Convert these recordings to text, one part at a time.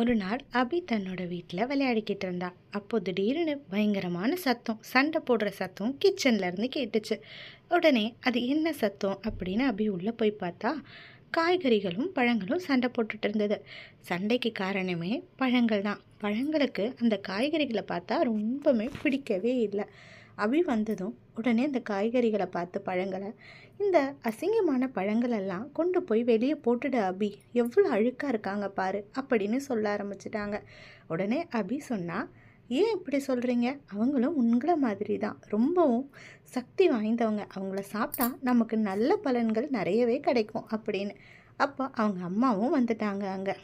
ஒரு நாள் அபி தன்னோட வீட்டில் விளையாடிக்கிட்டு இருந்தா. அப்போ திடீர்னு பயங்கரமான சத்தம் சண்டை போடுற சத்தம் கிச்சன்லேருந்து கேட்டுச்சு. உடனே அது என்ன சத்தம் அப்படின்னு அபி உள்ளே போய் பார்த்தா காய்கறிகளும் பழங்களும் சண்டை போட்டுட்டு இருந்தது. சண்டைக்கு காரணமே பழங்கள் தான் பழங்களுக்கு அந்த காய்கறிகளை பார்த்தா ரொம்பவுமே பிடிக்கவே இல்லை. அபி வந்ததும் உடனே அந்த காய்கறிகளை பார்த்து பழங்களை இந்த அசிங்கமான பழங்களெல்லாம் கொண்டு போய் வெளியே போட்டுடு அபி எவ்வளோ அழுக்காக இருக்காங்க பாரு அப்படின்னு சொல்ல ஆரம்பிச்சிட்டாங்க. உடனே அபி சொன்னால் ஏன் இப்படி சொல்கிறீங்க அவங்களும் உங்களை மாதிரி தான். ரொம்பவும் சக்தி வாய்ந்தவங்க. அவங்கள சாப்பிட்டா நமக்கு நல்ல பலன்கள் நிறையவே கிடைக்கும் அப்படின்னு. அப்போ அவங்க அம்மாவும் வந்துட்டாங்க அங்கே.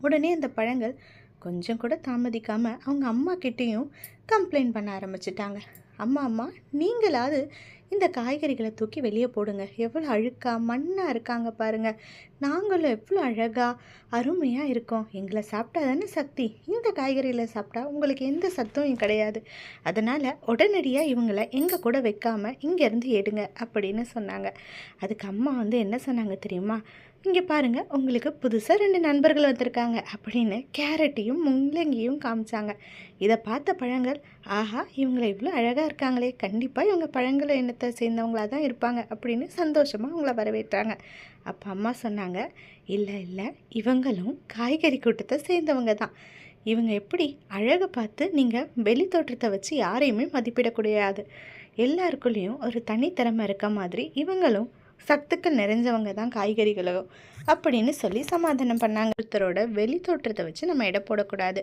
உடனே அந்த பழங்கள் கொஞ்சம் கூட தாமதிக்காமல் அவங்க அம்மா கிட்டேயும் கம்ப்ளைண்ட் பண்ண ஆரம்பிச்சிட்டாங்க. அம்மா அம்மா நீங்களாவது இந்த காய்கறிகளை தூக்கி வெளியே போடுங்க. எவ்வளோ அழுக்காக மண்ணாக இருக்காங்க பாருங்கள் நாங்களும் எவ்வளோ அழகாக அருமையாக இருக்கோம். எங்களை சாப்பிட்டா தானே சக்தி. இந்த காய்கறிகளை சாப்பிட்டா உங்களுக்கு எந்த சத்தும் கிடையாது. அதனால் உடனடியாக இவங்களை எங்கள் கூட வைக்காமல் இங்கேருந்து எடுங்க அப்படின்னு சொன்னாங்க. அதுக்கு அம்மா வந்து என்ன சொன்னாங்க தெரியுமா? இங்கே பாருங்கள் உங்களுக்கு புதுசாக ரெண்டு நண்பர்கள் வந்திருக்காங்க அப்படின்னு கேரட்டையும் முள்ளங்கியும் காமிச்சாங்க. இதை பார்த்த பழங்கள் ஆஹா இவங்களை இவ்வளோ அழகாக இருக்காங்களே கண்டிப்பாக இவங்க பழங்குல எண்ணத்தை சேர்ந்தவங்களாக தான் இருப்பாங்க அப்படின்னு சந்தோஷமாக அவங்கள வரவேற்றாங்க. அப்போ அம்மா சொன்னாங்க இல்லை இல்லை இவங்களும் காய்கறி கூட்டத்தை சேர்ந்தவங்க தான். இவங்க எப்படி அழகை பார்த்து நீங்கள் வெளி தோற்றத்தை வச்சு யாரையுமே மதிப்பிடக்கூடாது எல்லாருக்குள்ளேயும் ஒரு தனித்திறமை இருக்க மாதிரி இவங்களும் சத்துக்கள் நிறைஞ்சவங்க தான் காய்கறிகளோ அப்படின்னு சொல்லி சமாதானம் பண்ணாங்க. ஒருத்தரோட வெளி தோற்றத்தை வச்சு நம்ம எடை போடக்கூடாது.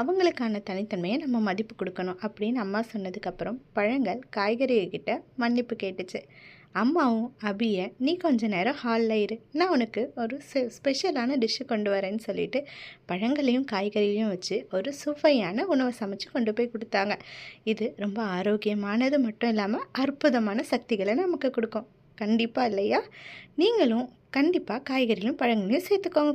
அவங்களுக்கான தனித்தன்மையை நம்ம மதிப்பு கொடுக்கணும் அப்படின்னு அம்மா சொன்னதுக்கப்புறம் பழங்கள் காய்கறிகிட்ட மன்னிப்பு கேட்டுச்சு. அம்மாவும் அபியை நீ கொஞ்ச நேரம் ஹாலில் இரு. நான் உனக்கு ஒரு ஸ்பெஷலான டிஷ்ஷு கொண்டு வரேன்னு சொல்லிட்டு பழங்களையும் காய்கறிகளையும் வச்சு ஒரு சுவையான உணவை சமைச்சு கொண்டு போய் கொடுத்தாங்க. இது ரொம்ப ஆரோக்கியமானது மட்டும் இல்லாமல் அற்புதமான சக்திகளை நமக்கு கொடுக்கும். கண்டிப்பாக இல்லையா? நீங்களும் கண்டிப்பாக காய்கறிகளும் பழங்களையும் சேர்த்துக்கோங்க.